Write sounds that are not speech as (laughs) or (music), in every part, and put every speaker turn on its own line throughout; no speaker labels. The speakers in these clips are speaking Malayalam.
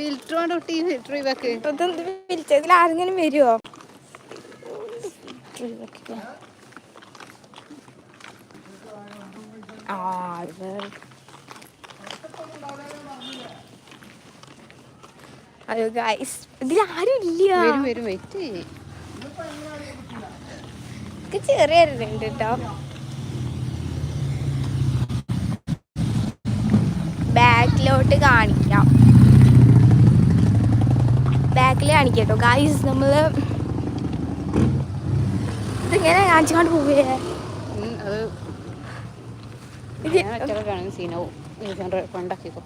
ഫിൽറ്റർ കൊണ്ട് ഒട്ടി ഫിൽറ്റർ ഒഴിവാക്ക്
ഇതൊന്ന് വിളിച്ചതിൽ ആരെങ്കിലും വരുമോ അയ്യോ ഗൈസ് ഇതിൽ ആരും ഇല്ല.
വരും വരും വെയിറ്റ്
ചെറിയ ഉണ്ട് കേട്ടോ ബാക്കിലോട്ട് കാണിക്കാം. ബാക്കിൽ കാണിക്കാം കേട്ടോ ഗായ്സ് നമ്മൾ ഇതിങ്ങനെ കാണിച്ചുകൊണ്ട് പോവേ?
അത്
ഇത്
ഞാൻ ഒറ്റയ്ക്ക് കാണുന്ന സീനാവും കൊണ്ടാക്കിക്കോ.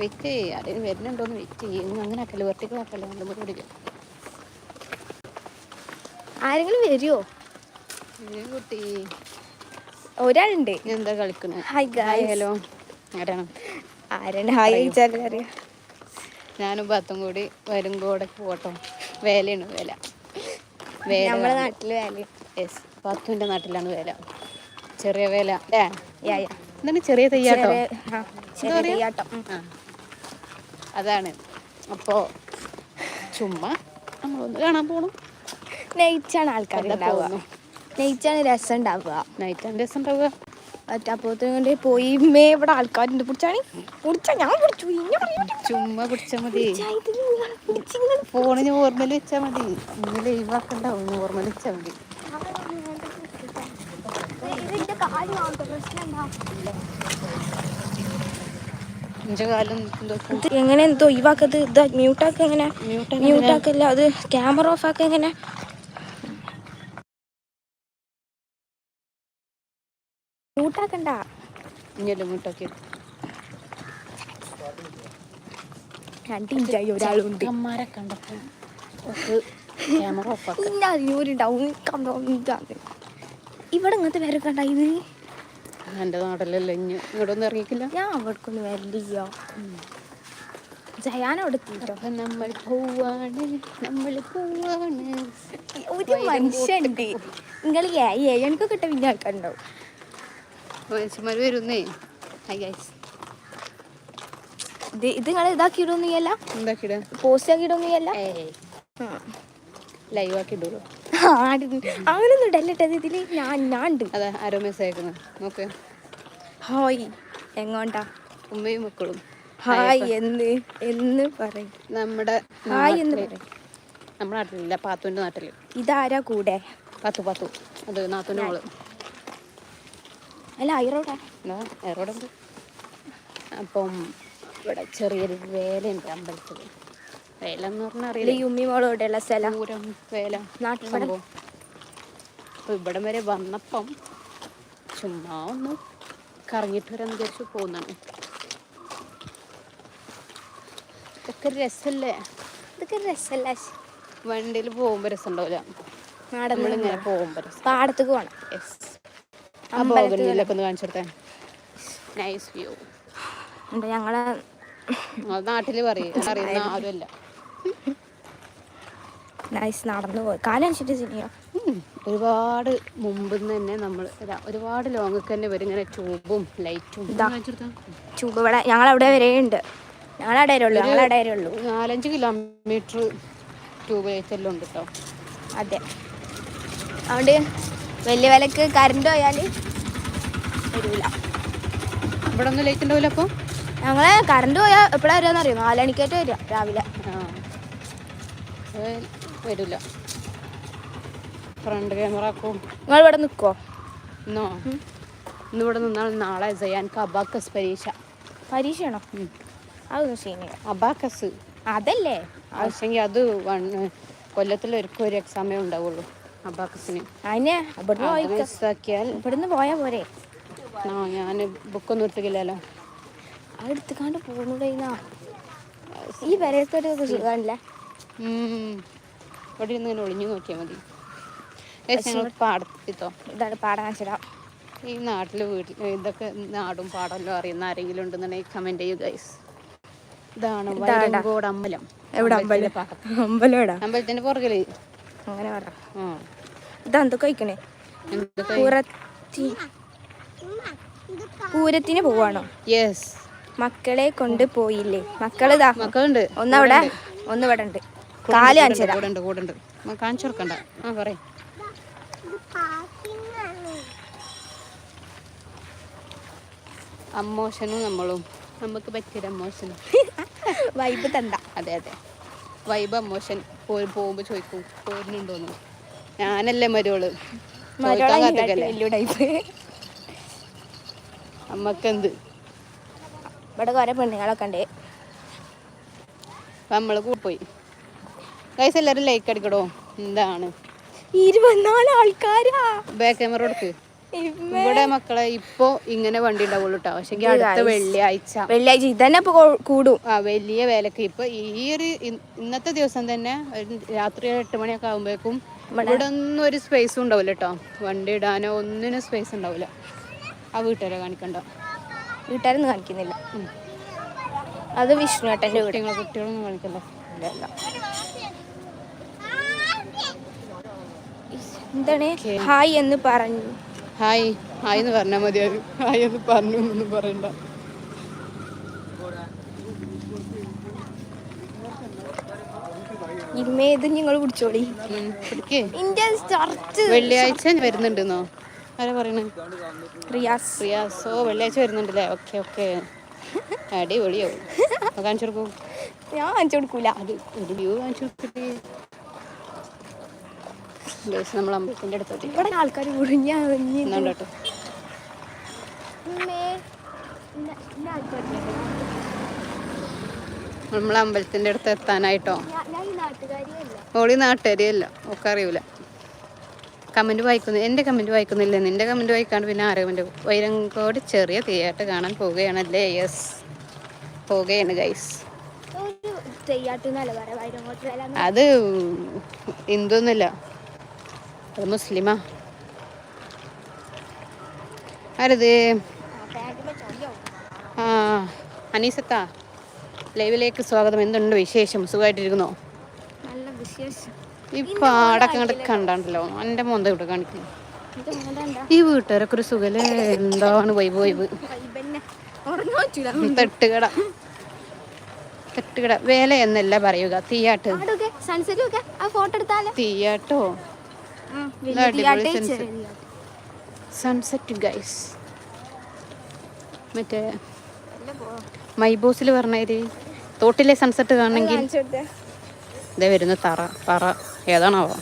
വെയിറ്റ് ആരെങ്കിലും വരുന്നുണ്ടോന്ന് വെയിറ്റ് അങ്ങനെ ആക്കല്ലേ വെർട്ടിക്കൽ ആക്കല്ലേ നല്ല മുടി പിടിക്കും.
ആരെങ്കിലും വരുമോ
കുട്ടി?
ഒരാളുണ്ട്.
എന്താ കളിക്കുന്നത്
ഹായ്
ഹലോ ആരാണ്?
ആരാണ്? ഹായ് ചോദിച്ചാലും അറിയാം
ഞാനും പത്തും കൂടി വരും കൂടെ പോട്ടോ വേലയാണ് വേല. വേല.
നമ്മളെ നാട്ടിൽ വേല
യെസ് പത്തുവിന്റെ നാട്ടിലാണ് വേല. ചെറിയ വേല. എന്താണ് ചെറിയ തെയ്യാട്ടോ? അതാണ്. അപ്പോൾ ചുമ്മാ നമ്മളൊന്ന് കാണാൻ പോകണം
നെയ്ച്ചാണ് ആൾക്കാർ ഉണ്ടാവുക? നെയ്ച്ചാണ് രസം ഉണ്ടാവുക.
ആൻഡ് രസം ഉണ്ടാവുക.
അപ്പോഴത്തേനും കൊണ്ട് പോയി. മേ ഇവിടെ ആൾക്കാരുണ്ട്. പിടിച്ചാണ്? പിടിച്ചാ ഞാൻ പിടിച്ചു.
ചുമ്മാ
പിടിച്ചാ മതി.
ഫോണിന് ഓർമ്മയിൽ വെച്ചാ മതി. ഇന്ന് ലൈവാക്കണ്ടാവും ഓർമ്മയിൽ വെച്ചാ മതി.
എങ്ങനെ എന്തോ ഒഴിവാക്കത്? ഇത് മ്യൂട്ടാക്ക എങ്ങനെ?
മ്യൂട്ട്
മ്യൂട്ടാക്കല്ല അത് ക്യാമറ ഓഫ് ആക്ക എങ്ങനെ? മ്യൂട്ടാക്കണ്ട
ഇങ്ങോട്ടും
ഇങ്ങോട്ടൊക്കെ. രണ്ടിഞ്ചായി ഒരാളുണ്ട്.
അമ്മമാരെ കണ്ടപ്പോൾ ക്യാമറ ഓഫാക്കാം
ഇവിടെ ഇങ്ങനത്തെ പേരൊക്കെ ഉണ്ടായത്
എന്റെ നാട്ടിലല്ലേ ഇങ്ങോട്ടൊന്നും ഇറങ്ങിക്കില്ല?
ഞാൻ അവിടേക്കൊന്ന് വരില്ല ജയാനോട്
നമ്മൾ പോവാണ് നമ്മൾ പോവാണ്.
ഒരു മനുഷ്യണ്ട് നിങ്ങൾ ഏ ഏ എനിക്ക് കിട്ട പിന്നെ ആൾക്കാരുണ്ടാവും.
മനുഷ്യന്മാർ വരുന്നേ. ഹൈ ഗൈസ്
ഇത് ഇത് നിങ്ങൾ ഇതാക്കിയിടൊന്നുമില്ല
എന്താക്കിട?
പോസ്റ്റ് ആക്കിയിടൊന്നുമില്ല
ഏയ് ലൈവ് ആക്കി ഇടുള്ളൂ
അങ്ങനൊന്നും ഇടല്ലിട്ടത് ഇതിൽ ഞാൻ ഞാൻ ഉണ്ട്
അതെ ആരോ മെസ്സേജ് അയക്കുന്നത് നോക്ക്.
ഹായ് എങ്ങോട്ടാ?
ഉമ്മയും മക്കളും.
ഹായ് എന്ന് എന്ന് പറയും.
നമ്മുടെ
ഹായ് എന്ന് പറയും.
നമ്മുടെ നാട്ടിലില്ല പാത്തുവിന്റെ നാട്ടിൽ.
ഇതാരാ കൂടെ?
പത്തു പത്തു. അത് നാത്തുവിന്റെ മോൾ.
അല്ല
എറോടെ ഉണ്ട് അപ്പം ഇവിടെ ചെറിയൊരു വേലയുണ്ട് അമ്പലത്തിൽ വേല എന്ന് പറഞ്ഞാൽ അറിയില്ല
യുമ്മി മോളോടെയുള്ള സ്ഥലം.
പൂരം വേല.
നാട്ടിൽ
സംഭവം. അപ്പോൾ ഇവിടം വരെ വന്നപ്പം ചുമ്മാ ഒന്ന് കറങ്ങിയിട്ട് വരാൻ വിചാരിച്ചു പോകുന്നതാണ് ഇതൊക്കെ രസമല്ലേ
ഇതൊക്കെ രസമല്ല
വണ്ടിയിൽ പോകുമ്പോൾ രസം ഉണ്ടാവില്ല
നാടൻ.
പോകുമ്പോൾ
പാടത്തേക്ക് പോകണം
യെസ് ആ ബോഗനിലൊക്കെ ഒന്ന് കാണിച്ചു കൊടുത്തേ. നൈസ് വ്യൂ
ഉണ്ട് ഞങ്ങളെ
അത് നാട്ടിൽ പറയും. അറിയുന്ന ആരുമല്ല
നൈസ് നടന്നു പോയി. കാലനുസരിച്ച് സിനിമ
ഒരുപാട് മുമ്പ് തന്നെ നമ്മൾ ഒരുപാട് ലോങ്ങൊക്കെ തന്നെ വരും ഇങ്ങനെ ട്യൂബും ലൈറ്റും.
ചൂട് ഇവിടെ ഞങ്ങളവിടെ വരെ ഉണ്ട്. ഞങ്ങളവിടെ
നാലഞ്ച് കിലോമീറ്റർ ട്യൂബ് ലൈറ്റ് എല്ലാം ഉണ്ട് കേട്ടോ
അതെ. അതുകൊണ്ട് വലിയ വിലക്ക് കറണ്ട് പോയാൽ വരില്ല
ഇവിടെ ഒന്നും ലൈറ്റ് ഉണ്ടാവില്ല അപ്പോൾ
ഞങ്ങളെ കറണ്ട് പോയാൽ എപ്പോഴാണ് വരിക അറിയോ നാലണിക്കായിട്ട് വരിക രാവിലെ.
വരില്ല ഫ്രണ്ട് ക്യാമറ ആക്കും
നിങ്ങൾ ഇവിടെ നിൽക്കുമോ
ഇന്നോ ഇന്ന് ഇവിടെ നിന്നാൽ നാളെ ജയാൻക്ക് അബാക്കസ് പരീക്ഷ.
പരീക്ഷയാണോ?
അത്
അതൊന്നും സീനില്ല
അബാക്കസ്
അതല്ലേ?
ആവശ്യമെങ്കിൽ അത് കൊല്ലത്തിൽ ഒരിക്കൽ ഒരു എക്സാമേ ഉണ്ടാവുള്ളൂ. അബാക്കസിന്.
അതിനെ ഇവിടുന്ന്
മിസ്സാക്കിയാൽ
ഇവിടുന്ന് പോയാൽ പോരെ.
ഞാൻ ബുക്കൊന്നും എടുത്തില്ലല്ലോ
അത് എടുത്തുകാണ്ട് പോകുന്നതാ ഈ പെരയത്തൊരു സുഖമല്ലേ
ഉം. ഇവിടെ ഇരുന്ന് ഇങ്ങനെ ഒളിഞ്ഞു നോക്കിയാൽ മതി. ഞങ്ങൾ പാടത്തിത്തോ
ഇതാണ് പാടാൻ വെച്ചിടാം
ഈ നാട്ടിൽ വീട്ടിൽ ഇതൊക്കെ നാടും പാടല്ലോ അറിയുന്ന ആരെങ്കിലും ഉണ്ടെന്നുണ്ടെങ്കിൽ കമന്റ് ചെയ്യൂ ഗൈസ് ഇതാണ് വൈരങ്കോട് അമ്പലം.
എവിടെ അമ്പലം. അമ്പലം
അമ്പലത്തിന്റെ പുറകിൽ.
അങ്ങനെ പറ. ഇതെന്ത് കഴിക്കണേ? പൂരത്തി പൂരത്തിന് പോവാണോ?
യെസ്
മക്കളെ കൊണ്ട് പോയില്ലേ? മക്കൾ
മക്കളുണ്ട്.
ഒന്നവിടെ ഒന്ന് ഇവിടെ ഉണ്ട്. കാൽ കാണിച്ചതാ.
കൂടെ ഉണ്ട് കൂടെ ഉണ്ട് കാണിച്ചു കൊടുക്കണ്ട. ആ പറയും. അമ്മോഷനും നമ്മളും. നമുക്ക് പറ്റിയൊരു അമ്മോശനും. (laughs)
വൈബ് തണ്ട
അതെ അതെ. വൈബ് അമ്മോഷൻ പോയി പോകുമ്പോൾ ചോദിക്കും പോരുന്നുണ്ടോന്ന്. ഞാനല്ലേ
മരുവൾ
അമ്മക്കെന്ത്
ഇവിടെ കുറെ പെണ്ണുങ്ങളൊക്കെ ഉണ്ട്
നമ്മൾ നമ്മൾ പോയി. ഗൈസ് എല്ലാവരും ലൈക്ക് അടിക്കടോ. എന്താണ്?
ഇരുപത്തിനാല് ആൾക്കാരാ.
ബാക്ക് ക്യാമറ കൊടുക്ക്. ഇവിടെ മക്കളെ ഇപ്പൊ ഇങ്ങനെ വണ്ടി ഉണ്ടാവുള്ളൂ കേട്ടോ പക്ഷെ അടുത്ത വെള്ളിയാഴ്ച.
വെള്ളിയാഴ്ച ഇതന്നെ ഇപ്പൊ കൂടും.
ആ വലിയ വേലക്ക്. ഇപ്പൊ ഈ ഒരു ഇന്നത്തെ ദിവസം തന്നെ രാത്രി എട്ട് മണിയൊക്കെ ആകുമ്പോഴേക്കും ഇവിടെ ഒന്നും ഒരു സ്പേസും ഉണ്ടാവില്ല കേട്ടോ വണ്ടി ഇടാനോ ഒന്നിനും സ്പേസ് ഉണ്ടാവില്ല. ആ വീട്ടുകാരെ കാണിക്കണ്ട.
വീട്ടുകാരൊന്നും കാണിക്കുന്നില്ല. അത് വിഷ്ണു ഏട്ടന്റെ
കുട്ടികളെ കുട്ടികളൊന്നും ഇല്ല
എന്താണ്? ഹായ് എന്ന് പറഞ്ഞു
ഹായ് ഹായ് എന്ന് പറഞ്ഞാൽ മതി. അത് ഹായ് എന്ന് പറഞ്ഞു എന്നൊന്നും പറയണ്ട.
ഇത് പിടിച്ചോളി
വെള്ളിയാഴ്ച വരുന്നുണ്ടെന്നോ? ആരാ പറയണേ?
റിയാസ്.
റിയാസോ. വെള്ളിയാഴ്ച വരുന്നുണ്ടല്ലേ? Okay okay. അടിപൊളിയോ കാണിച്ചു കൊടുക്കൂ.
ഞാൻ കാണിച്ചു കൊടുക്കൂല.
അത് ഒരു വ്യൂ കാണിച്ചു കൊടുത്തിട്ട് നമ്മൾ അമ്പലത്തിന്റെ അടുത്തോട്ട്
ഇവിടെ ആൾക്കാർ മുറിഞ്ഞ
എന്നാണ്ടോ നമ്മൾ അടുത്ത് എത്താനായിട്ടോ? ഓളി നാട്ടുകാരിയല്ല. ഒക്കെ അറിയൂല. കമന്റ് വായിക്കുന്നു. എന്റെ കമന്റ് വായിക്കുന്നില്ല? നിന്റെ കമന്റ് വായിക്കാണ്ട് പിന്നെ ആരോ കമന്റ് വൈരങ്കോട് ചെറിയ തെയ്യാട്ട് കാണാൻ പോവുകയാണല്ലേ? യെസ്. പോവുകയാണ് ഗൈസ്. അത് ഹിന്ദുവൊന്നുമില്ല. അത് മുസ്ലിമാ. ആരത്? ആ അനീസത്താ ലൈവിലേക്ക് സ്വാഗതം. എന്തുണ്ട് വിശേഷം? സുഖമായിട്ടിരിക്കുന്നോ? ഇപ്പൊ അങ്ങോട്ട് കണ്ടാണ്ടല്ലോ. എന്റെ മോന്ത ഇവിടെ കാണിക്കുന്നു ഈ വീട്ടുകാരൊക്കെ ഒരു സുഖല്ലേ? എന്താണ് വൈബ് വൈബ്? തെട്ടുകട. തെട്ടുകട. വേല എന്നല്ല പറയുക. തീയാട്ട്. തീയാട്ടോ. സൺസെറ്റ് ഗൈസ് മറ്റേ മൈബോസിൽ പറഞ്ഞേരി തോട്ടിലെ സൺസെറ്റ് കാണണമെങ്കിൽ. ഇതേ വരുന്ന തറ പറ ഏതാണാവോ.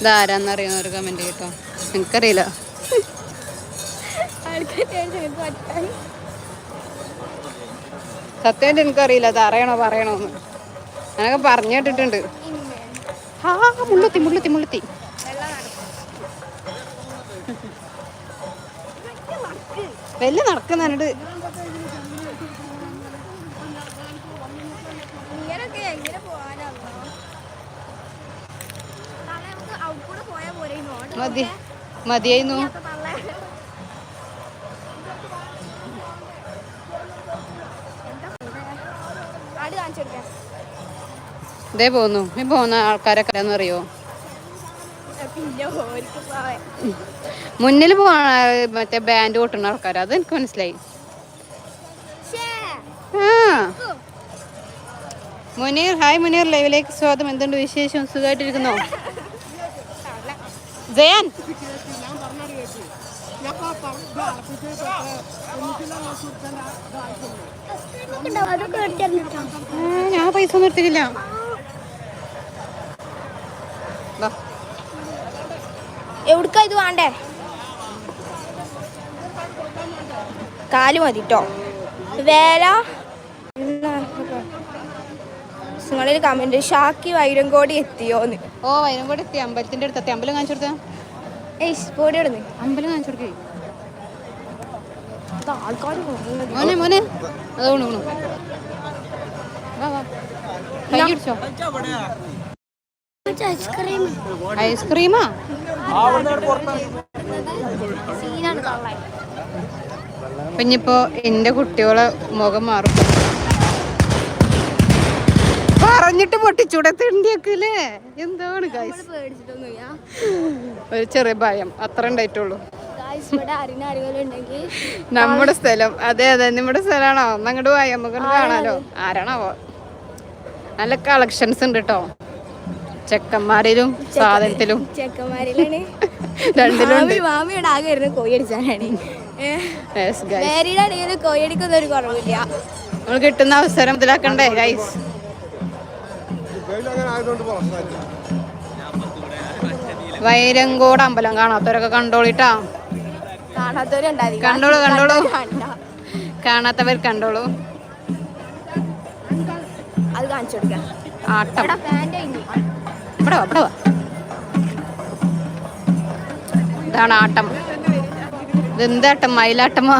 ഇതാരാന്നറിയുന്ന ഒരു കമന്റ് കേട്ടോ
പറ്റാൻ.
സത്യമായിട്ട് എനിക്കറിയില്ല അത് അറിയണോ പറയണോന്ന്. ഞാനൊക്കെ പറഞ്ഞു കേട്ടിട്ടുണ്ട്. ആ മുള്ളുത്തി മുള്ളുത്തി മുള്ളുത്തി. വലിയ നടക്കുന്നുണ്ട്
മതി എങ്ങനെ പോവാനാണോ നാളെ നമുക്ക് ഔട്ട് കൂടെ പോയാൽ പോരെ ഈ നോട്ട്
മതി മതിയായിരുന്നു
അപ്പൊ തള്ളേ. എന്താ ചെയ്തേ? ആട് കാണിച്ചു കൊടുക്കാം
ഇതേ പോന്നു. ഈ പോകുന്ന ആൾക്കാരൊക്കെ അറിയോ? മുന്നിൽ പോവാ മറ്റേ ബാൻഡ് കൊട്ടുന്ന ആൾക്കാർ അത് എനിക്ക് മനസ്സിലായി. ആ. മുനീർ ഹായ് മുനീർ. ലൈവിലേക്ക് സ്വാഗതം. എന്തുണ്ട് വിശേഷം? സുഖമായിട്ടിരിക്കുന്നോ ജയാൻ. ആ, ഞാൻ പൈസ ഒന്നും എടുത്തിട്ടില്ല.
എവിടുക്ക ഇത് വേണ്ടേ? കാൽ മതി കേട്ടോ വേല? നിങ്ങളിൽ കമന്റ് ഷാക്കി വൈരങ്കോടി എത്തിയോന്ന്.
ഓ വൈരങ്കോടി കൂടെ എത്തി. അമ്പലത്തിന്റെ അടുത്ത് അമ്പലം കാണിച്ചു കൊടുത്താ.
ഏയ് പോടി
അമ്പലം കാണിച്ചു കൊടുക്കേ. മോനെ മോനെ. അത് ഊണു കൈ പിടിച്ചോ.
ഐസ്ക്രീം
ഐസ്ക്രീമാ
സീനാണ് തള്ളേ.
ഇനിയിപ്പോ എന്റെ കുട്ടികളെ മുഖം മാറും. പറഞ്ഞിട്ട് പൊട്ടിച്ചൂടെ തിണ്ടിയൊക്കെ എന്താണ് ഒരു ചെറിയ ഭയം. അത്ര ഉണ്ടായിട്ടുള്ളൂ.
ഇവിടെ ആരെങ്കിലും
നമ്മുടെ സ്ഥലം. അതെ അതെ നമ്മുടെ സ്ഥലമാണോ? അങ്ങോട്ട് പോയി നമുക്ക് കാണാലോ. ആരാണാവോ? നല്ല കളക്ഷൻസ് ഉണ്ട് കേട്ടോ ചെക്കന്മാരിലും സാധനത്തിലും.
ചെക്കന്മാരിലാണ്. (laughs)
രണ്ടിലും
മാമിയുടെ ആകെ ഇരുന്ന് കോഴി അടിച്ചാലാണ് (laughs)
Yes, guys.
മേരിയുടെ ആണെങ്കിൽ കോഴി അടിക്കുന്ന ഒരു കുറവില്ല.
നമ്മൾ കിട്ടുന്ന അവസരം ഇതിലാക്കണ്ടേ ഗൈസ് വൈരങ്കോട് അമ്പലം കാണാത്തവരൊക്കെ കണ്ടോളിട്ടാ. കണ്ടോളൂ, കണ്ടോളൂ.
കണ്ട.
കാണാത്തവർ കണ്ടോളൂ.
അത് കാണിച്ചു കൊടുക്കാം.
ആട്ടം
ഇവിടെ പാന്റ് കഴിഞ്ഞു.
ഇവിടെ വാ, ഇവിടെ വാ. ഇതാണ് ആട്ടം. ഇതെന്താട്ടം മയിലാട്ടമാ.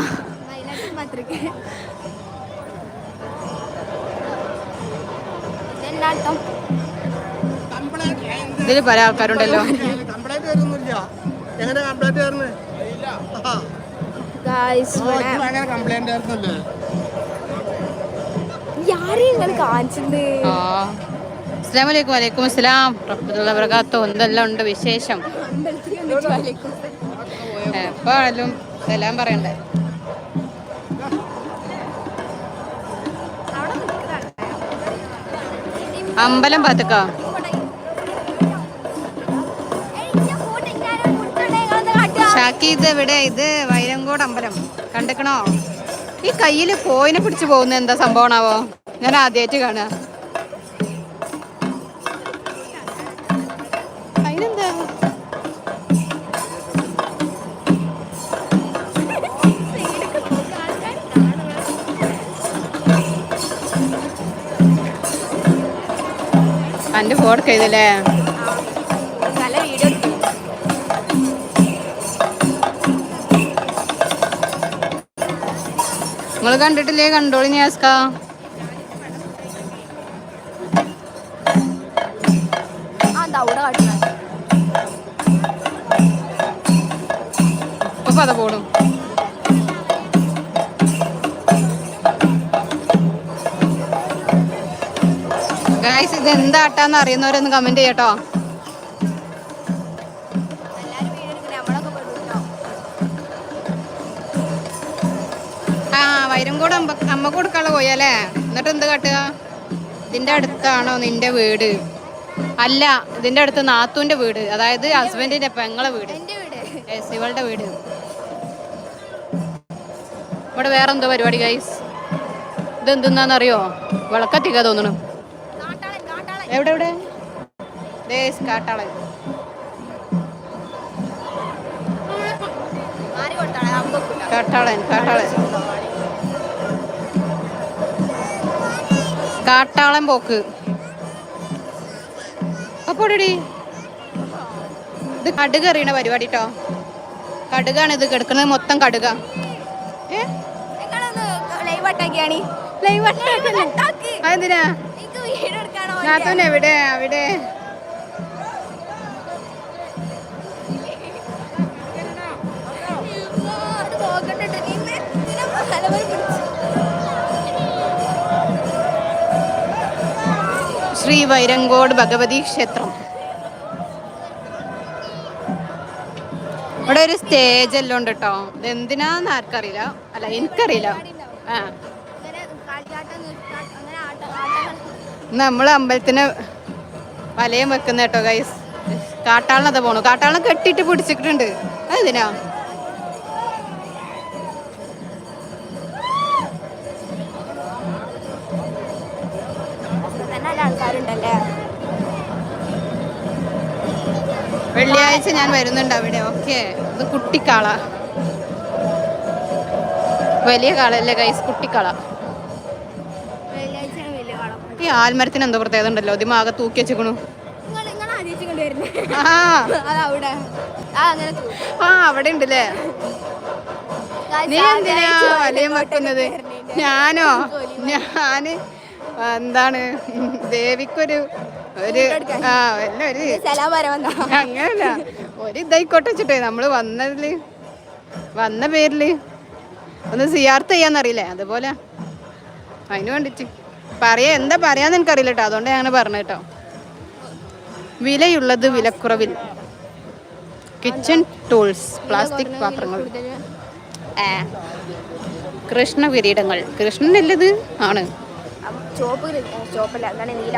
ഇതിൽ പല ആൾക്കാരുണ്ടല്ലോ.
കംപ്ലൈന്റ് വരുന്നില്ല എങ്ങനെ കംപ്ലൈന്റ് വരുന്നത് ഭയങ്കര കംപ്ലൈന്റ് ആയിരുന്നല്ലേ?
വലൈക്കും വലൈക്കും അസ്സലാം. റഹ്മത്തുള്ള വർക്കാത്തോ എന്തെല്ലാം ഉണ്ട് വിശേഷം? എപ്പോഴും എല്ലാം പറയണ്ടേ? അമ്പലം പാത്തക്കാ ഷാക്കി ഇത് എവിടെ? ഇത് വൈരങ്കോട് അമ്പലം. കണ്ടിക്കണോ? ഈ കയ്യിൽ കോയിനെ പിടിച്ചു പോകുന്ന എന്താ സംഭവമാണാവോ? ഞാൻ ആദ്യമായിട്ട് കാണുക. അതിനെന്താ? എന്റെ ഫോൺ നിങ്ങൾ കണ്ടിട്ടില്ലേ? കണ്ടോളി ഞാസ്ക ഇപ്പൊ പത പോടും ഗായ്സ് ഇത് എന്താട്ടാന്ന് അറിയുന്നവരൊന്ന് കമന്റ് ചെയ്യട്ടോ. അമ്പ കൊടുക്കാനുള്ള കൊടുക്കാനുള്ള അല്ലേ എന്നിട്ട് എന്ത് കാട്ടുക? ഇതിന്റെ അടുത്താണോ നിന്റെ വീട്? അല്ല ഇതിന്റെ അടുത്ത് നാത്തുവിന്റെ വീട്. അതായത് ഹസ്ബൻഡിന്റെ പെങ്ങളെ വീട്. ഇവളുടെ വീട്. ഇവിടെ വേറെ എന്തോ പരിപാടി ഗൈസ് ഇത് എന്തെന്നാന്നറിയോ വിളക്കത്തിക്ക തോന്നണം. എവിടെ എവിടെ? ദേശ് കാട്ടാളൻ. കാട്ടാളൻ കാട്ടാളൻ. കാട്ടാളൻ പോക്ക്. അപ്പോടി ഇത് കടുക് എറിയണ പരിപാടി കേട്ടോ കടുകാണ് ഇത് കിടക്കുന്നത് മൊത്തം കടുക. അതെന്തിനാ? നാത്തൂൻ എവിടെ? അവിടെ. ശ്രീ വൈരങ്കോട് ഭഗവതി ക്ഷേത്രം. ഇവിടെ ഒരു സ്റ്റേജ് എല്ലാം ഉണ്ട് കേട്ടോ ഇത് എന്തിനാന്ന് ആർക്കറിയില്ല. അല്ല എനിക്കറിയില്ല. ആ. നമ്മൾ അമ്പലത്തിന് വലയം വെക്കുന്ന കേട്ടോ ഗൈസ് കാട്ടാളനത് പോണു. കാട്ടാളനെ കെട്ടിട്ട് പിടിച്ചിട്ടുണ്ട്. അതെന്തിനാ? വെള്ളിയാഴ്ച ഞാൻ വരുന്നുണ്ട് അവിടെ. ഓക്കെ. ഇത് കുട്ടിക്കാള. വലിയ കാളല്ലേ ഗൈസ് കുട്ടിക്കാള. ഈ ആൽമരത്തിന് എന്തോ പ്രത്യേകത ഉണ്ടല്ലോ. ഇതിമാകെ തൂക്കി വെച്ചിക്കണു. ആ. അവിടെ ഉണ്ടല്ലേ നീ എന്തിനാ വലയം വെക്കുന്നത്? ഞാനോ? ഞാൻ എന്താണ്? ദേവിക്കൊരു ഒരു ആ ഒരു
സലാം വരെ വന്നാ?
അങ്ങനല്ല. ഒരു ഇതായിക്കോട്ടെ വെച്ചിട്ടേ നമ്മൾ വന്നതിൽ വന്ന പേരിൽ ഒന്ന് സിയാർത്ത് ചെയ്യാന്നറിയില്ലേ? അതുപോലെ അതിന് വേണ്ടിട്ട്. പറയാ എന്താ പറയാന്ന് എനിക്കറിയില്ല കേട്ടോ അതുകൊണ്ട് ഞാൻ അങ്ങനെ പറഞ്ഞു കേട്ടോ. വിലയുള്ളത് വിലക്കുറവിൽ. കിച്ചൺ ടൂൾസ് പ്ലാസ്റ്റിക് പാത്രങ്ങൾ. കൃഷ്ണ കിരീടങ്ങൾ. കൃഷ്ണനല്ലത് ആണ്.
ചോപ്പ് ചോപ്പല്ല എന്താണ് നീല?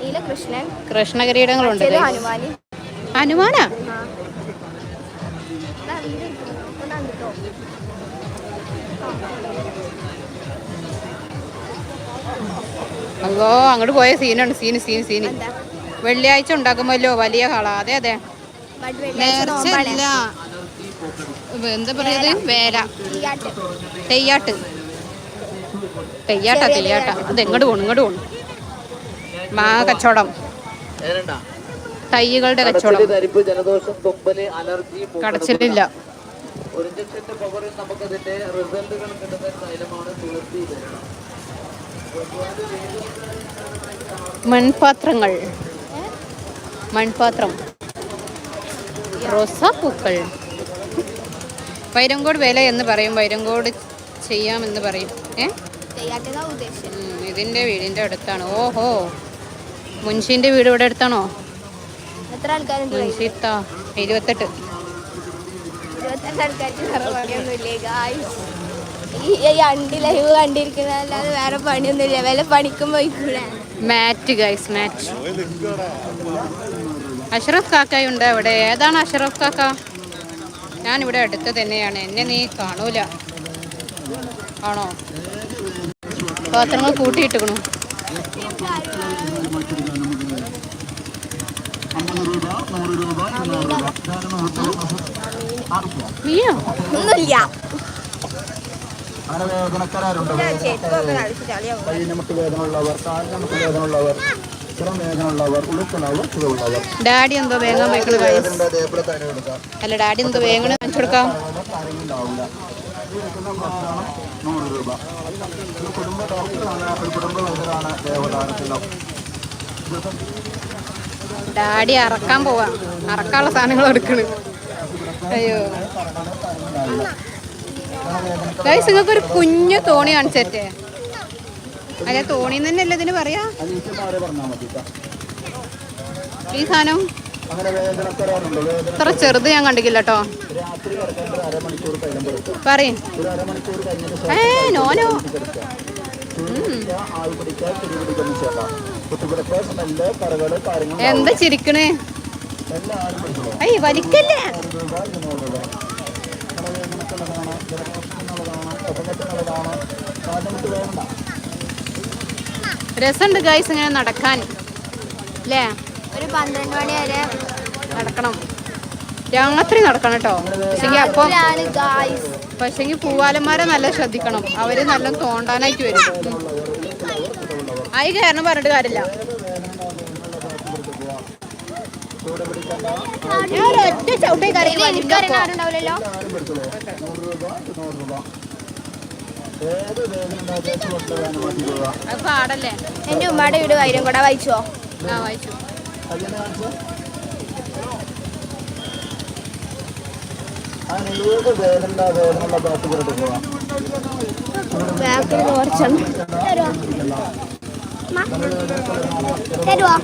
നീല കൃഷ്ണൻ
കൃഷ്ണ കിരീടങ്ങളുണ്ട്
ചെറു
guys.
ഹനുമാന്?
ഹനുമാനാ. അല്ലോ അങ്ങോട്ട് പോയ സീനാണ്. Scene scene scene. വെള്ളിയാഴ്ച ഉണ്ടാക്കുമല്ലോ വലിയ കള. അതെ അതെ. നേർച്ച. എന്താ പറയുന്നത് വേല. തെയ്യാട്ട്. തെയ്യാട്ടാ. തെയ്യാട്ടാ അത് എങ്ങോട്ട് പോണു? ഇങ്ങോട്ട് പോണു. മാങ്ങ കച്ചവടം. തൈകളുടെ കച്ചവടം.
തരിപ്പ് ജലദോഷം തുമ്പൽ അലർജി
കടച്ചിലില്ല.
ഒരു ഇഞ്ചക്ഷന്റെ പവറിൽ നമുക്ക് അതിന്റെ റിസൾട്ടുകൾ കിട്ടുന്ന ഒരു തൈലമാണ് തുളസി
മൺപാത്രങ്ങൾ. മൺപാത്രം. റോസാപ്പൂക്കൾ വൈരങ്കോട് വില എന്ന് പറയും. വൈരങ്കോട് ചെയ്യാമെന്ന് പറയും. ഏ?
ഇതിന്റെ
വീടിന്റെ ഇതിന്റെ വീടിന്റെ അടുത്താണ്. ഓഹോ. മുൻഷിന്റെ വീട് ഇവിടെ എടുത്താണോ
എത്ര ആൾക്കാരുണ്ട്
മുൻഷിത്ത ഇരുപത്തെട്ട്
ഇരുപത്തെട്ട് ആൾക്കാർക്ക് പണിയൊന്നുമില്ലേ ഈ ലൈവ് കണ്ടിരിക്കുന്ന അല്ലാതെ വേറെ പണിയൊന്നുമില്ല. പണിക്കും പോയിക്കൂടെ?
മാറ്റ് ഗൈസ് മാറ്റ് അഷ്റഫ് കാക്കയുണ്ട് അവിടെ. ഏതാണ് അഷറഫ് കാക്ക? ഞാൻ ഇവിടെ അടുത്ത് തന്നെയാണ്. എന്നെ നീ കാണൂല. ആണോ? പാത്രങ്ങൾ കൂട്ടിയിട്ടിക്കണു ഡാഡി എന്തോ വേഗം വെക്കണ അല്ല ഡാഡി എന്തോ വേഗം കാണിച്ചു കൊടുക്കാം.
രൂപ കുടുംബ
ഡാഡി അറക്കാൻ പോവാ. അറക്കാനുള്ള സാധനങ്ങൾ എടുക്കണ്. അയ്യോ. ഗൈസ് നിങ്ങൾക്ക് ഒരു കുഞ്ഞു തോണി കാണിച്ചേ അല്ലെ തോണി തന്നെയല്ലേ ഇതിന് പറയാ. ഈ സാധനം? ഇത്ര ചെറുത് ഞാൻ കണ്ടിക്കില്ല കേട്ടോ. പറയും. ഏ നോനോ. എന്താ ചിരിക്കണേ? അയ്യ വലിക്കല്ലേ? രസമുണ്ട് ഗൈസ് ഇങ്ങനെ നടക്കാൻ അല്ലേ
ഒരു പന്ത്രണ്ട് മണി വരെ
നടക്കണം. രാത്രി നടക്കണം കേട്ടോ. പക്ഷെങ്കിൽ അപ്പം പക്ഷെങ്കിൽ പൂവാലന്മാരെ നല്ല ശ്രദ്ധിക്കണം. അവർ നല്ല തോണ്ടാനായിട്ട് വരും. ആയി കയറണം പറഞ്ഞിട്ട് കാര്യമില്ല. ഞാൻ ഒറ്റ ചവിട്ടേ പാടല്ലേ?
എന്റെ ഉമ്മയുടെ വീട് വൈരം കൂടെ വായിച്ചോ?
ആ വായിച്ചു.
ബാക്കിൽ കുറച്ചുണ്ട് തരുവോ?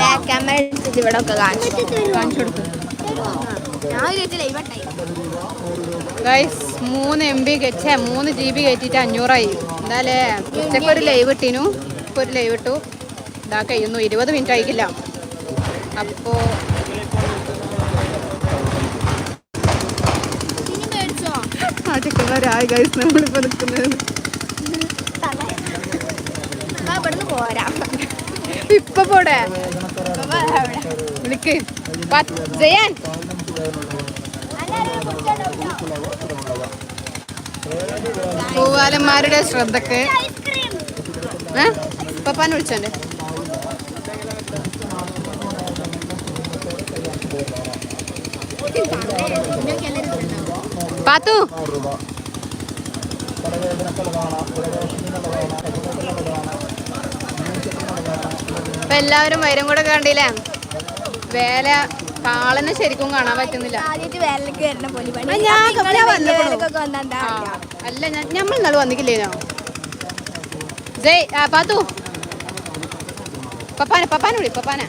ബാക്ക് ക്യാമറ എടുത്തിട്ട് ഇവിടെ ഒക്കെ കാണിച്ചു.
കാണിച്ചു കൊടുക്കും.
ഞാൻ വിചാരിച്ചു ലൈവാട്ടായി
ഗൈസ് മൂന്ന് എം ബി കെച്ചേ മൂന്ന് ജി ബി കയറ്റിട്ട് അഞ്ഞൂറായി. എന്തായാലേ ഉച്ചയ്ക്ക് ഒരു ലൈവ് ഇട്ടിനു. ഇപ്പൊ ഒരു ലൈവ് ഇട്ടു. ഇതാ കഴിയുന്നു. ഇരുപത് മിനിറ്റ് ആയിക്കില്ല അപ്പോ ആ ചിക്കന്മാരായി ഗൈസ് നമ്മളിപ്പോ നിൽക്കുന്നത്
ആ ഇവിടുന്ന് പോരാ.
ഇപ്പൊ പോടെ. വിളിക്ക്. ജയാൻ? പൂവാലന്മാരുടെ ശ്രദ്ധക്ക്. ഏ? പപ്പാനെ വിളിച്ചോണ്ട്? പാത്തു. ഇപ്പൊ എല്ലാവരും വൈരം കൂടെ കണ്ടില്ലേ? വേല കാളനെ ശരിക്കും കാണാൻ പറ്റുന്നില്ല.
അപ്പൊ?
അല്ല ഞാൻ നമ്മൾ ഇന്നാൾ വന്നിക്കില്ലേനോ ജയ് ആ പാത്തു. പപ്പാനെ പപ്പാനെ വിളി പപ്പാനെ.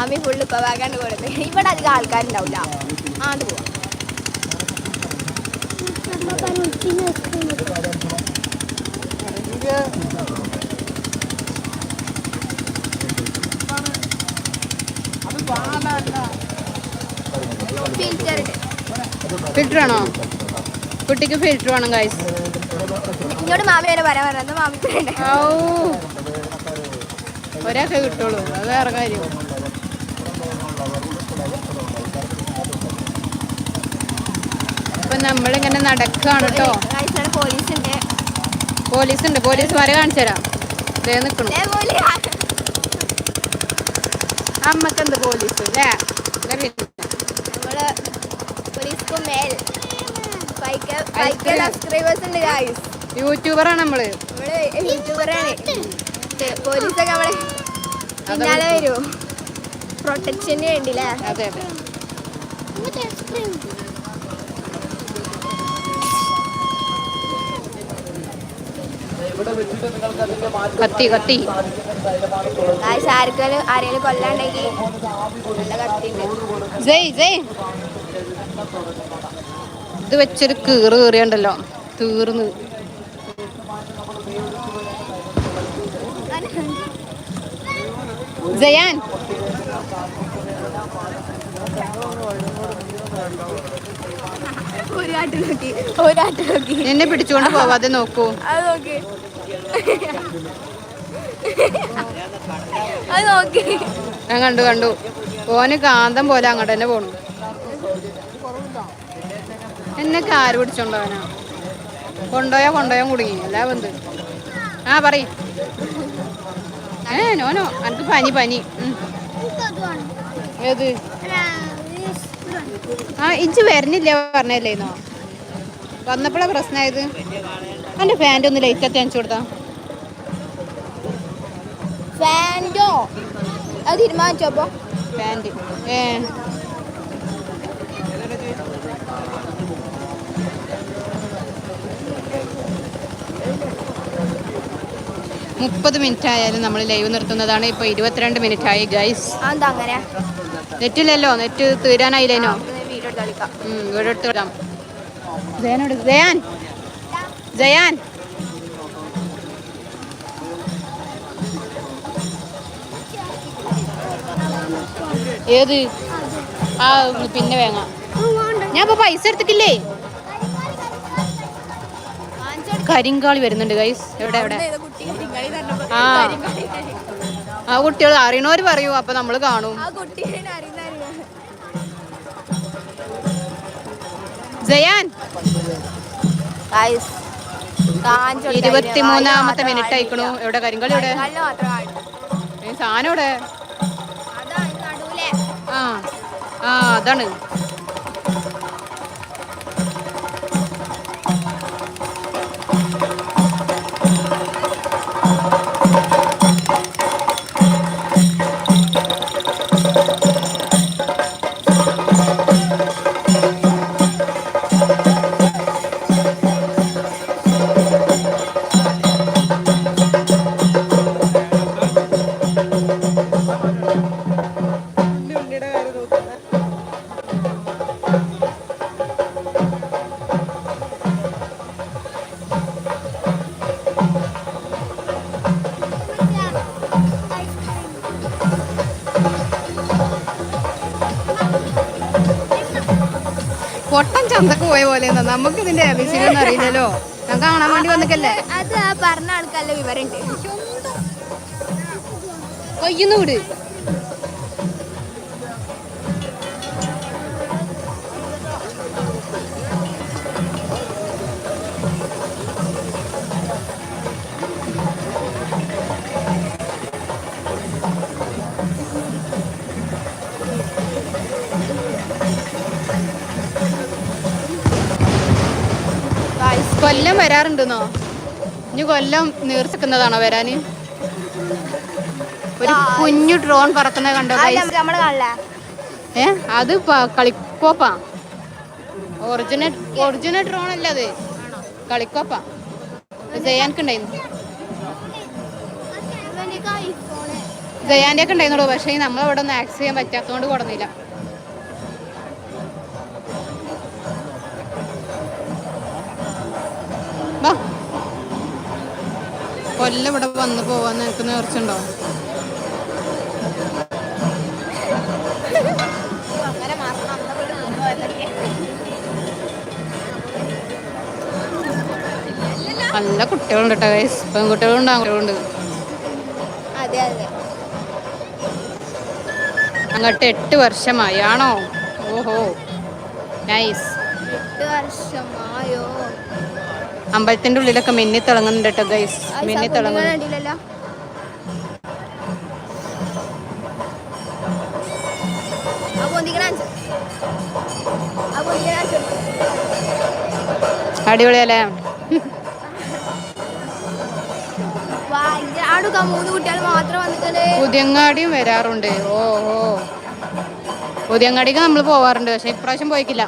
ആമി ഫുള്ള് ഇപ്പൊ വാഗാണ്ട് കൊടുത്തു. ഇവിടെ അധികം ആൾക്കാരുണ്ടാവില്ല ആ അത് പോവാം. ഫിൽറ്റർ
ആണോ? കുട്ടിക്ക് ഫിൽറ്റർ വേണം ഗൈസ്
ഇങ്ങോട്ട് മാമി വരെ വരാൻ പറഞ്ഞത് മാമി
ഒരാൾക്ക് കിട്ടുള്ളൂ. അത് വേറെ കാര്യം. ഇപ്പൊ നമ്മളിങ്ങനെ നടക്കാണ് കേട്ടോ
പോലീസ് ഉണ്ട്
പോലീസ് ഉണ്ട് പോലീസുമാരെ കാണിച്ചു തരാം
ഇതേപോലെ
അമ്മയ്ക്ക് എന്ത് പോലീസ് അല്ലേ.
നമ്മൾ പോലീസ്ക്ക് മേൽ. സബ്സ്ക്രൈബേഴ്സ് ഉണ്ട് ഗായ്സ്
യൂട്യൂബറാണ് നമ്മൾ.
നമ്മൾ യൂട്യൂബറാണ്. പോലീസൊക്കെ നമ്മളെ പിന്നാലെ വരുമോ പ്രൊട്ടക്ഷന് വേണ്ടില്ലേ?
അതെ അതെ
ഇവിടെ വെച്ചിട്ട് നിങ്ങൾക്ക് അതിന്റെ മാറ്റം
കത്തി കത്തി.
ആരെങ്കിലും കൊല്ലാണ്ടെങ്കിൽ നല്ല
ജയ് ജയ്. ഇത് വെച്ചൊരു കീറ് കീറിയുണ്ടല്ലോ. തീർന്ന്. ജയാൻ. എന്നെ പിടിച്ചുകൊണ്ട് പോവാതെ നോക്കൂ.
അത് നോക്കി. അത് നോക്കി.
ഞാൻ കണ്ടു കണ്ടു. ഓന് കാന്തം പോലെ അങ്ങോട്ട് തന്നെ പോണു. എന്നെ കാര് പിടിച്ചോണ്ടോനാ കൊണ്ടോയാ കൊണ്ടോയാ കുടുങ്ങി. എല്ലാ ബന്ധു ആ പറയ്. ഏ നോനോ എനിക്ക് പനി പനി. ഏത്? ആ ഇഞ്ച് വരുന്നില്ല പറഞ്ഞല്ലേന്നോ വന്നപ്പോഴാ പ്രശ്നമായത് എന്റെ ഫാന്റെ ഒന്ന് ലൈറ്റ് അത്യാണിച്ചു കൊടുത്താ.
അത് തീരുമാനിച്ചോ അപ്പൊ
പാന്റ് ഏ മുപ്പത് മിനിറ്റ് ആയാലും നമ്മൾ ലൈവ് നിർത്തുന്നതാണ്. ഇപ്പോൾ ഇരുപത്തിരണ്ട് മിനിറ്റ് ആയി ഗൈസ്
അങ്ങനെ?
നെറ്റില്ലല്ലോ. നെറ്റ് തീരാനായില്ലേനോ?
വീഡിയോ എടുത്ത് കളിക്കാം.
എടുത്ത് വിടാം ജയാൻ! ജയാൻ! ഏത്? ആ പിന്നെ വേങ്ങ. ഞാൻ ഇപ്പൊ പൈസ എടുത്തിട്ടില്ലേ? കരിങ്കാളി വരുന്നുണ്ട് ഗൈസ് എവിടെ എവിടെ? ആ. ആ കുട്ടികൾ അറിയണവര് പറയൂ അപ്പൊ നമ്മൾ കാണും. ജയാൻ. ഇരുപത്തിമൂന്നാമത്തെ മിനിറ്റ് അയക്കണു എവിടെ കരിങ്കാളി എവിടെ സാധനം എവിടെ? ആ. ആ അതാണ്. ചന്തക്ക് പോയ പോലെ നമുക്ക് ഇതിന്റെ അഭിഷേകം അറിയില്ലല്ലോ. ഞാൻ കാണാൻ വേണ്ടി വന്നിക്കല്ലേ?
അത് ആ പറഞ്ഞ ആൾക്കല്ല വിവരണ്ട്
കൊയ്യുന്നു വിട്. വരാറുണ്ടെന്നോ ഇനി കൊല്ലം നീർച്ചിക്കുന്നതാണോ വരാന് ഒരു കുഞ്ഞു ഡ്രോൺ പറക്കുന്ന കണ്ടോ ഏ? അത് കളിക്കോപ്പാ. ഒറിജിനൽ ഒറിജിനൽ ഡ്രോൺ അല്ല അത്. കളിക്കോപ്പാ. ജയാൻക്കുണ്ടായിരുന്നു.
ജയാന്റെ
ജയാന്റെ ഒക്കെ ഉണ്ടായിരുന്നുള്ളൂ പക്ഷേ നമ്മളവിടെ ഒന്നും ആക്സ് ചെയ്യാൻ പറ്റാത്തതുകൊണ്ട് കൊടുന്നില്ല. കൊല്ലം ഇവിടെ വന്ന് പോവാൻ നിനക്ക് നേർച്ചുണ്ടോ
പോയതൊക്കെ
നല്ല കുട്ടികളുണ്ട് കേട്ടോ ഗൈസ് പെൺകുട്ടികളുണ്ട് ആൺകുട്ടികളുണ്ട്. അങ്ങോട്ട് എട്ട് വർഷമായി ആണോ ഓഹോ. നൈസ്
എട്ട് വർഷമായോ?
അമ്പലത്തിന്റെ ഉള്ളിലൊക്കെ മിന്നി തിളങ്ങുന്നുണ്ട് കേട്ടോ ഗൈസ് മിന്നി
തിളങ്ങുന്നുണ്ട്
അടിപൊളിയല്ലേ പുതിയങ്ങാടിയും വരാറുണ്ട്. ഓ ഓ. പുതിയങ്ങാടിക്ക് നമ്മൾ പോവാറുണ്ട് പക്ഷെ ഇപ്രാവശ്യം പോയിക്കില്ല.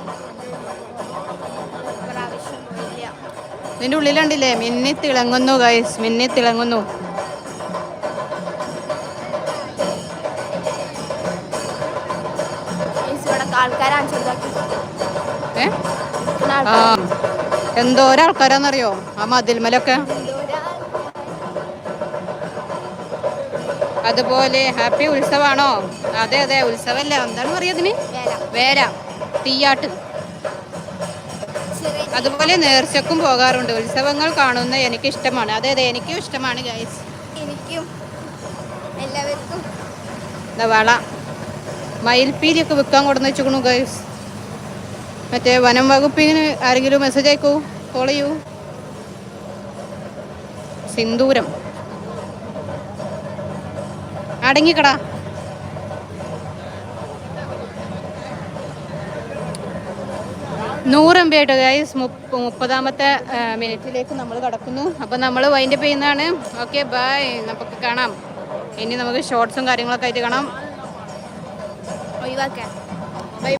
ഇതിന്റെ ഉള്ളിലുണ്ടില്ലേ മിന്നി തിളങ്ങുന്നു ഗൈസ് മിന്നി തിളങ്ങുന്നു. എന്തോരാൾക്കാരാന്നറിയോ ആ. എന്തോരം ആൾക്കാരാന്നറിയോ? ആ മതിൽമലൊക്കെ. അതുപോലെ ഹാപ്പി ഉത്സവാണോ? അതെ അതെ. ഉത്സവല്ലേ. എന്താണ് പറയുക അതിന് വേര തീയാട്ട്. അതുപോലെ നേർച്ചക്കും പോകാറുണ്ട്. ഉത്സവങ്ങൾ കാണുന്ന എനിക്ക് ഇഷ്ടമാണ് അതെ അതെ എനിക്കും ഇഷ്ടമാണ് ഗൈസ്
എനിക്കും എല്ലാവർക്കും.
വള. മയിൽപ്പീലിയൊക്കെ വിൽക്കാൻ കൊടുന്ന് വെച്ചുക്കണു ഗൈസ് മറ്റേ വനം വകുപ്പിന് ആരെങ്കിലും മെസ്സേജ് അയക്കൂ? കോൾ ചെയ്യൂ. സിന്ദൂരം. അടങ്ങിക്കടാ. നൂറ് ആയിട്ട് ഗൈസ് മുപ്പതാമത്തെ മിനിറ്റിലേക്ക് നമ്മൾ കടക്കുന്നു. അപ്പോൾ നമ്മൾ വൈൻഡപ്പ് ചെയ്യുന്നതാണ്. ഓക്കെ ബൈ നമുക്ക് കാണാം. ഇനി നമുക്ക് ഷോർട്സും കാര്യങ്ങളൊക്കെ ആയിട്ട് കാണാം.
ഒഴിവാക്കാൻ